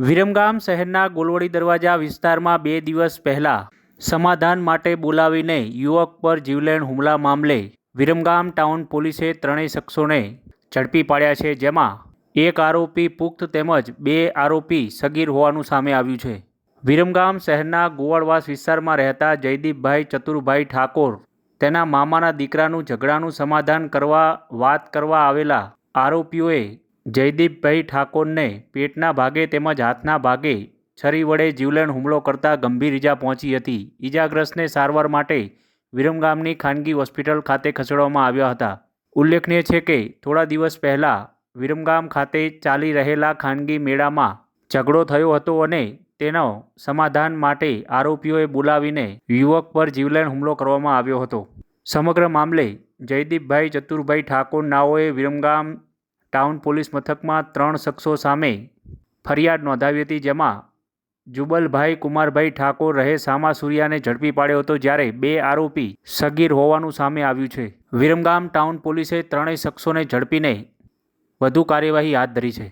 વિરમગામ શહેરના ગોલવડી દરવાજા વિસ્તારમાં બે દિવસ પહેલા સમાધાન માટે બોલાવીને યુવક પર જીવલેણ હુમલા મામલે વિરમગામ ટાઉન પોલીસે ત્રણેય શખ્સોને ઝડપી પાડ્યા છે, જેમાં એક આરોપી પુખ્ત તેમજ બે આરોપી સગીર હોવાનું સામે આવ્યું છે. વિરમગામ શહેરના ગોવાળવાસ વિસ્તારમાં રહેતા જયદીપભાઈ ચતુરભાઈ ઠાકોર તેના મામાના દીકરાનું ઝઘડાનું સમાધાન કરવા વાત કરવા આવેલા આરોપીઓએ જયદીપભાઈ ઠાકોરને પેટના ભાગે તેમજ હાથના ભાગે છરી વડે જીવલેણ હુમલો કરતા ગંભીર ઈજા પહોંચી હતી. ઈજાગ્રસ્તને સારવાર માટે વિરમગામની ખાનગી હોસ્પિટલ ખાતે ખસેડવામાં આવ્યા હતા. ઉલ્લેખનીય છે કે, થોડા દિવસ પહેલાં વિરમગામ ખાતે ચાલી રહેલા ખાનગી મેળામાં ઝઘડો થયો હતો અને તેનો સમાધાન માટે આરોપીઓએ બોલાવીને યુવક પર જીવલેણ હુમલો કરવામાં આવ્યો હતો. સમગ્ર મામલે જયદીપભાઈ ચતુરભાઈ ઠાકોર નાઓએ વિરમગામ ટાઉન પોલીસ મથકમાં ત્રણ શખ્સો સામે ફરિયાદ નોંધાવી હતી, જેમાં જુબલભાઈ કુમારભાઈ ઠાકોર રહે સામા સૂર્યાને ઝડપી પાડ્યો હતો, જ્યારે બે આરોપી સગીર હોવાનું સામે આવ્યું છે. વિરમગામ ટાઉન પોલીસે ત્રણેય શખ્સોને ઝડપીને વધુ કાર્યવાહી હાથ ધરી છે.